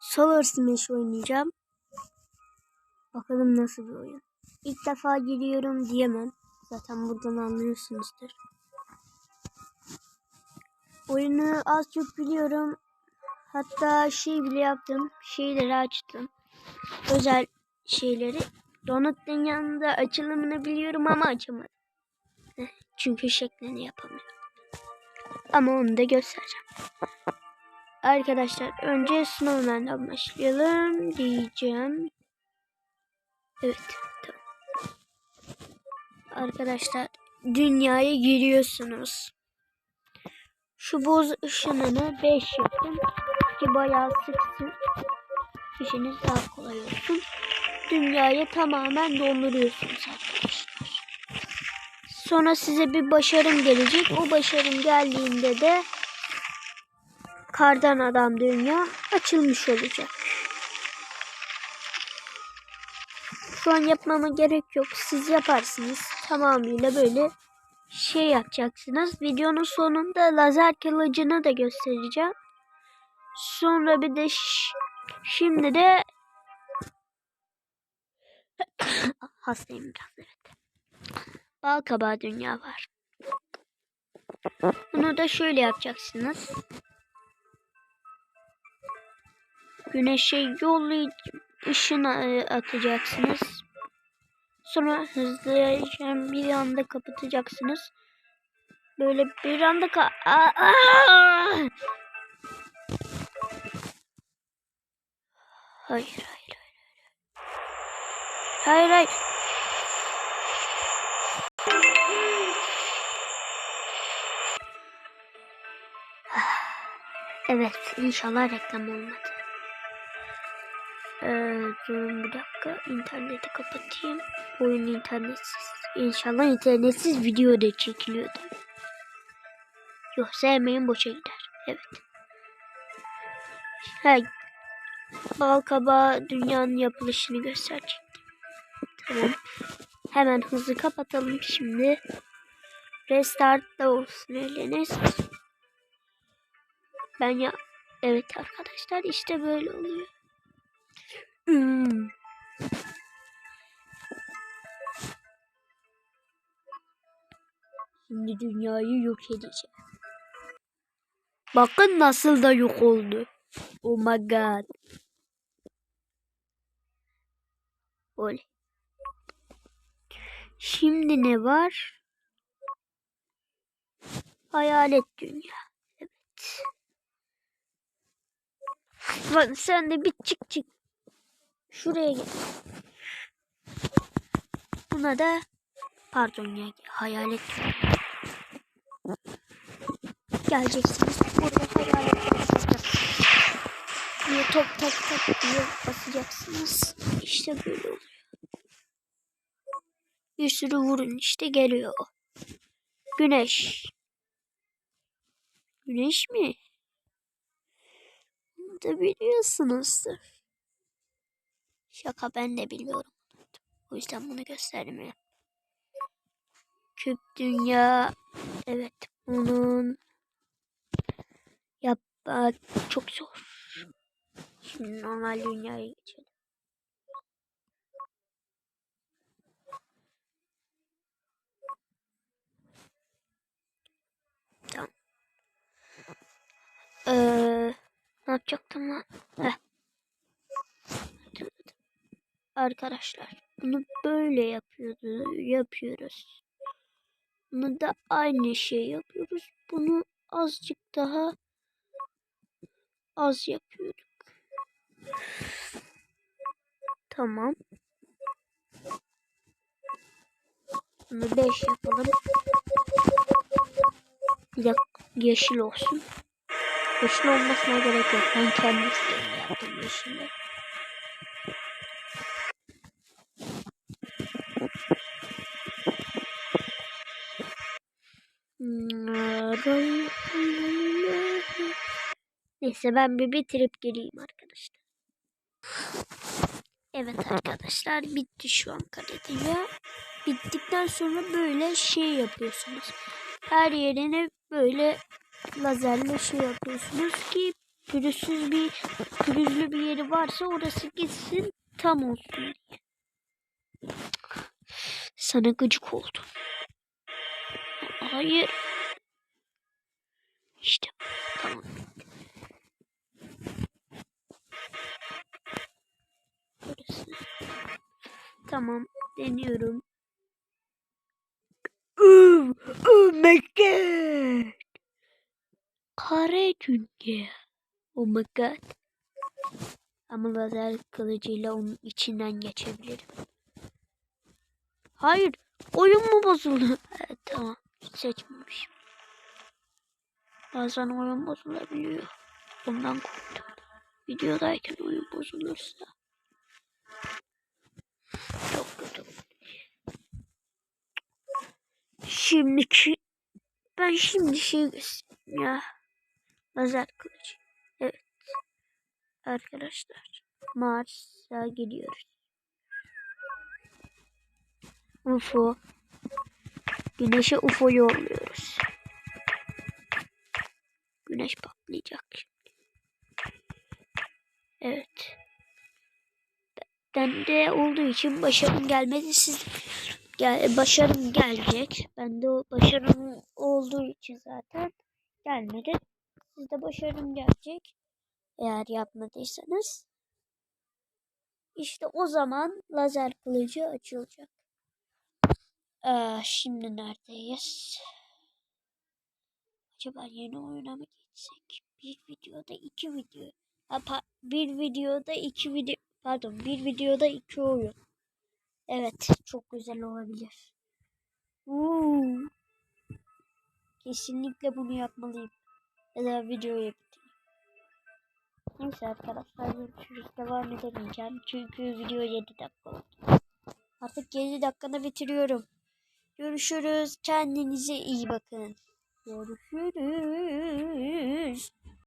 Solar Smash oynayacağım. Bakalım nasıl bir oyun. İlk defa giriyorum diyemem. Zaten buradan anlıyorsunuzdur. Oyunu az çok biliyorum. Hatta şey bile yaptım. Şeyleri açtım. Özel şeyleri. Donut'un yanında açılımını biliyorum ama açamadım. Heh, Çünkü şeklini yapamıyorum. Ama onu da göstereceğim. Arkadaşlar önce Snowman'dan başlayalım diyeceğim. Evet. Tamam. Arkadaşlar dünyaya giriyorsunuz. Şu boz ışınını 5 yapın ki bayağı sıksın. İşiniz daha kolay olsun. Dünyayı tamamen dolduruyorsunuz arkadaşlar. Sonra size bir başarım gelecek. O başarım geldiğinde de kardan adam dünya açılmış olacak. Şu an yapmama gerek yok. Siz yaparsınız. Tamamıyla böyle şey yapacaksınız. Videonun sonunda lazer kılıcını da göstereceğim. Sonra bir de şimdi de hastayım biraz evet. Bal kabağı dünya var. Bunu da şöyle yapacaksınız. Güneşe yollayıcı ışını e, atacaksınız. Sonra hızlıca bir anda kapatacaksınız. Böyle bir anda ka Aa! Aa! Hayır hayır hayır. Hayır hayır. Evet inşallah reklam olmadı. Ee, durun bir dakika interneti kapatayım. Oyun internetsiz. İnşallah internetsiz video da çekiliyordu. Yoksa emeğim boşa gider. Evet. Ha, bal kabağı dünyanın yapılışını gösterecek. Tamam. Hemen hızlı kapatalım şimdi. Restart da olsun eliniz. Ben ya evet arkadaşlar işte böyle oluyor. Hmm. Şimdi dünyayı yok edeceğim. Bakın nasıl da yok oldu. Oh my god. Oley. Şimdi ne var? Hayalet dünya. Evet. Lan sen de bir çık çık. Şuraya gel. Buna da pardon ya hayalet. Geleceksiniz. Burada hayalet. Diye top top top diye basacaksınız. İşte böyle oluyor. Bir sürü vurun işte geliyor. Güneş. Güneş mi? Bunu da biliyorsunuzdur. Şaka ben de biliyorum. O yüzden bunu göstermiyorum. Küp dünya. Evet bunun yapmak çok zor. Şimdi normal dünyaya geçelim. Tamam. Ee, ne yapacaktım lan? Heh. Arkadaşlar bunu böyle yapıyordu, yapıyoruz. Bunu da aynı şey yapıyoruz. Bunu azıcık daha az yapıyorduk. Tamam. Bunu 5 yapalım. Bir yeşil olsun. Yeşil olmasına gerek yok. Ben kendi isteğimle yaptım yeşili. Neyse ben bir bitirip geleyim arkadaşlar. Evet arkadaşlar bitti şu an karateye. Bittikten sonra böyle şey yapıyorsunuz. Her yerine böyle lazerle şey yapıyorsunuz ki pürüzsüz bir pürüzlü bir yeri varsa orası gitsin tam olsun diye. Sana gıcık oldum. Hayır. Tamam deniyorum. Oh, oh my god. Kare çünkü. Oh my god. Ama lazer kılıcıyla onun içinden geçebilirim. Hayır. Oyun mu bozuldu? Evet, tamam. Seçmemişim. Bazen oyun bozulabiliyor. Ondan korktum. Videodayken oyun bozulursa. Çok kötü. Şimdiki ben şimdi şey göstereyim ya. Lazer kılıcı. Evet. Arkadaşlar. Mars'a gidiyoruz. UFO. Güneşe UFO yolluyoruz. Güneş patlayacak Ben de olduğu için başarım gelmedi. Siz gel başarım gelecek. Ben de başarım olduğu için zaten gelmedi. Sizde başarım gelecek. Eğer yapmadıysanız. İşte o zaman lazer kılıcı açılacak. Ee, şimdi neredeyiz? Acaba yeni oyuna mı geçsek? Bir videoda iki video. Ha, bir videoda iki video. Pardon bir videoda iki oyun. Evet çok güzel olabilir. Uuu. Kesinlikle bunu yapmalıyım. Ya da videoyu bitireyim. Neyse arkadaşlar görüşürüz. Devam edemeyeceğim. Çünkü video 7 dakika oldu. Artık 7 dakikada bitiriyorum. Görüşürüz. Kendinize iyi bakın. Görüşürüz.